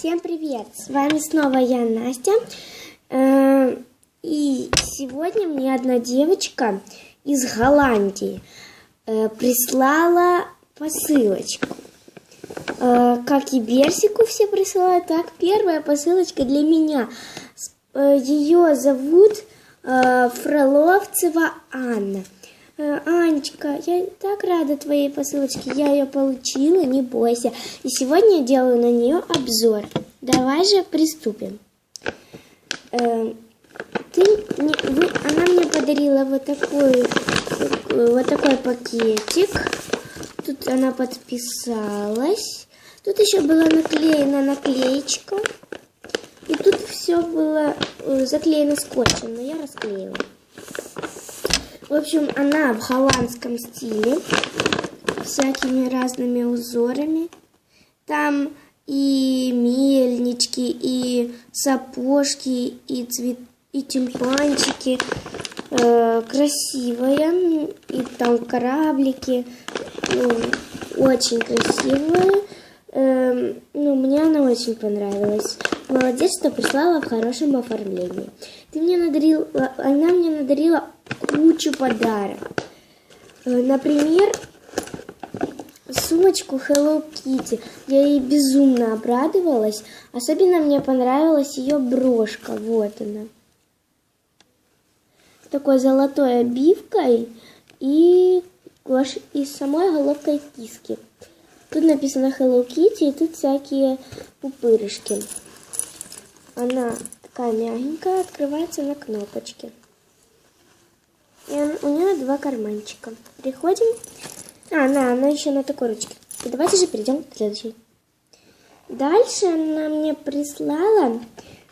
Всем привет! С вами снова я, Настя. Э, и сегодня мне одна девочка из Голландии э, прислала посылочку. Э, как и Берсику все присылают, так первая посылочка для меня. Ее зовут Фроловцева Анна. Э, Анечка, я так рада твоей посылочке. Я ее получила, не бойся. И сегодня я делаю на нее обзор. Давай же приступим. Э, ты, вы, она мне подарила вот такой, вот такой пакетик. Тут она подписалась. Тут еще была наклеена наклеечка. И тут все было э, заклеено скотчем, но я расклеила. В общем, она в голландском стиле, всякими разными узорами. Там и мельнички, и сапожки, и цвет, и тюльпанчики. Э, красивая. И там кораблики. Ну, очень красивая. Э, ну, мне она очень понравилась. Молодец, что прислала в хорошем оформлении. Ты мне надарила, она мне надарила кучу подарок. Э, например, сумочку Hello Kitty. Я ей безумно обрадовалась. Особенно мне понравилась ее брошка. Вот она. С такой золотой обивкой и, и самой головкой киски. Тут написано Hello Kitty и тут всякие пупырышки. Она такая мягенькая, открывается на кнопочке. И у нее два карманчика. Приходим. А, на, она еще на такой ручке. И давайте же перейдем к следующей. Дальше она мне прислала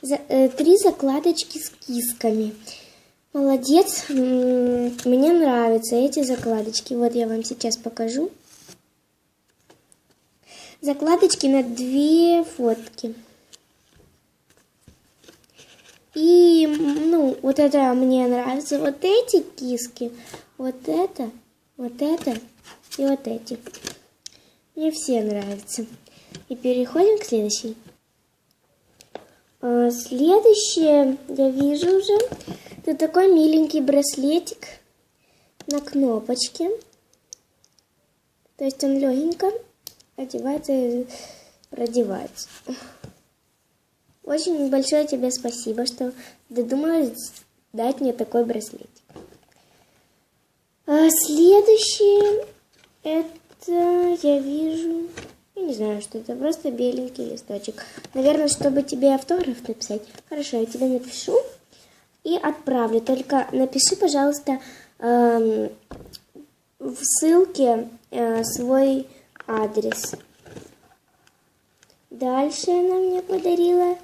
за, э, три закладочки с кисками. Молодец, мне нравятся эти закладочки. Вот я вам сейчас покажу. Закладочки на две фотки. И, ну, вот это мне нравится. Вот эти киски, вот это, вот это и вот эти. Мне все нравятся. И переходим к следующей. А, следующее я вижу уже. Это такой миленький браслетик на кнопочке. То есть он легенько одевается и продевается. Очень большое тебе спасибо, что додумалась дать мне такой браслетик. А следующее, это я вижу, я не знаю, что это, просто беленький листочек. Наверное, чтобы тебе автограф написать. Хорошо, я тебе напишу и отправлю. Только напиши, пожалуйста, эм, в ссылке э, свой адрес. Дальше она мне подарила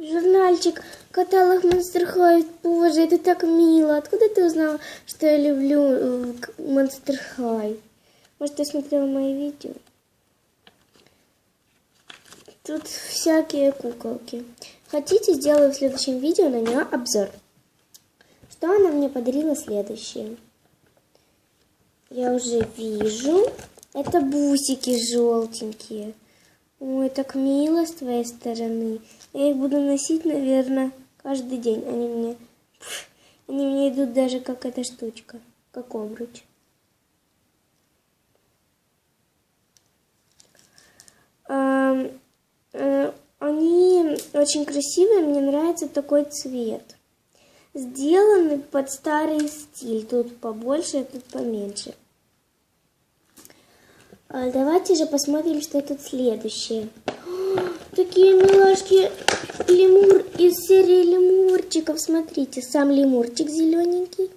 Журнальчик, каталог Monster High. Боже, это так мило. Откуда ты узнал, что я люблю э, Monster High? Может, ты смотрела мои видео? Тут всякие куколки. Хотите, сделаю в следующем видео на нее обзор. Что она мне подарила следующее? Я уже вижу. Это бусики желтенькие. Ой, так мило с твоей стороны. Я их буду носить, наверное, каждый день. Они мне, они мне идут даже как эта штучка, как обруч. А, они очень красивые, мне нравится такой цвет. Сделаны под старый стиль. Тут побольше, тут поменьше. А давайте же посмотрим, что тут следующее. такие милашки лемур из серии лемурчиков. Смотрите, сам лемурчик зелененький.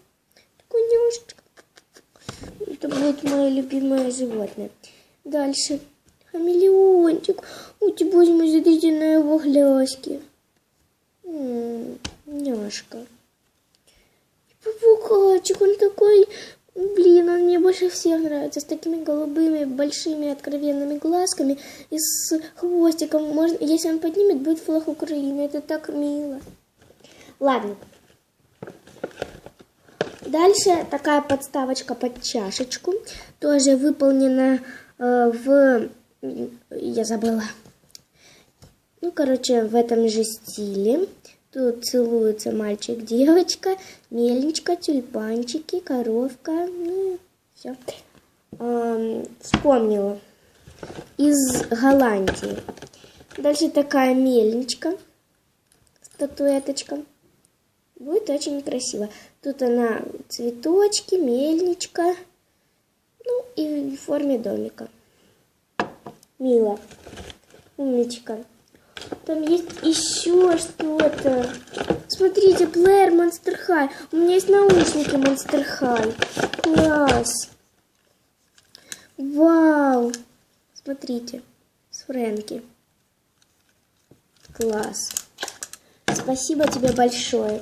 Такой немножечко. Это будет мое любимое животное. Дальше. Хамелеончик. У тебя, смотрите на его глазки. Няшка. Попугайчик, он такой Блин, больше всех нравится. С такими голубыми, большими, откровенными глазками и с хвостиком. Можно, если он поднимет, будет флаг Украины. Это так мило. Ладно. Дальше такая подставочка под чашечку. Тоже выполнена э, в... Я забыла. Ну, короче, в этом же стиле. Тут целуются мальчик, девочка, мельничка, тюльпанчики, коровка. Ну, все. Эм, вспомнила. Из Голландии. Дальше такая мельничка. Статуэточка. Будет очень красиво. Тут она цветочки, мельничка. Ну и в форме домика. Мило. Умничка. Там есть еще что-то. Смотрите, плеер Monster High. У меня есть наушники Monster High. Класс. Вау. Смотрите. С Фрэнки. Класс. Спасибо тебе большое.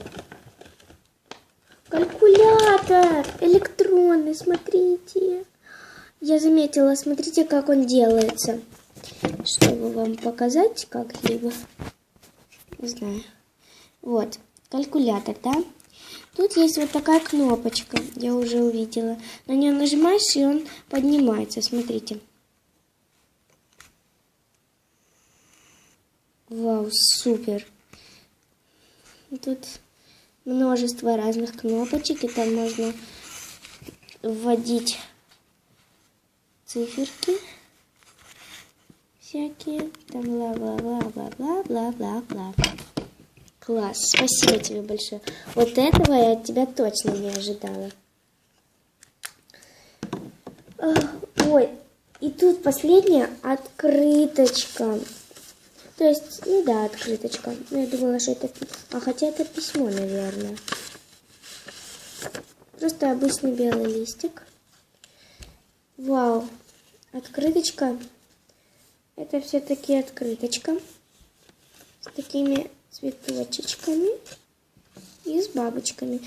Калькулятор электронный, смотрите. Я заметила, смотрите, как он делается чтобы вам показать как-либо. Не знаю. Вот, калькулятор, да? Тут есть вот такая кнопочка, я уже увидела. На нее нажимаешь, и он поднимается, смотрите. Вау, супер. Тут множество разных кнопочек, и там можно вводить циферки всякие. Там бла-бла-бла-бла-бла-бла-бла. Класс, спасибо тебе большое. Вот этого я от тебя точно не ожидала. Ой, и тут последняя открыточка. То есть, ну да, открыточка. Ну, я думала, что это... А хотя это письмо, наверное. Просто обычный белый листик. Вау. Открыточка это все-таки открыточка с такими цветочечками и с бабочками.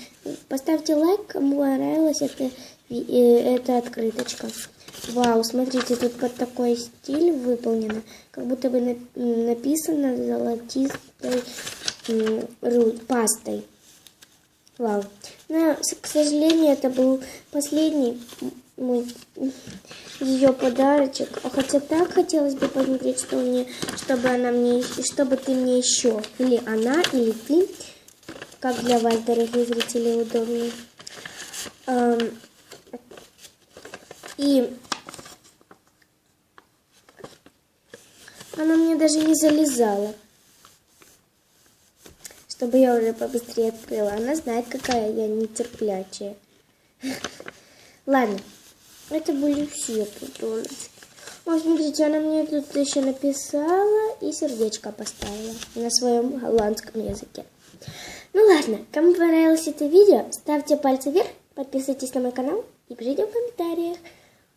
Поставьте лайк, кому понравилась эта, э, эта открыточка. Вау, смотрите, тут под такой стиль выполнено, как будто бы написано золотистой пастой. Вау. Но, к сожалению, это был последний мой ее подарочек. А хотя так хотелось бы посмотреть, что мне, чтобы она мне, чтобы ты мне еще, или она, или ты, как для вас, дорогие зрители, удобнее. Эм, и она мне даже не залезала, чтобы я уже побыстрее открыла. Она знает, какая я нетерплячая. Ладно. Это были все путоночки. Вот, смотрите, она мне тут еще написала и сердечко поставила на своем голландском языке. Ну ладно, кому понравилось это видео, ставьте пальцы вверх, подписывайтесь на мой канал и пишите в комментариях.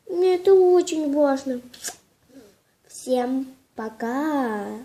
Мне это очень важно. Всем пока!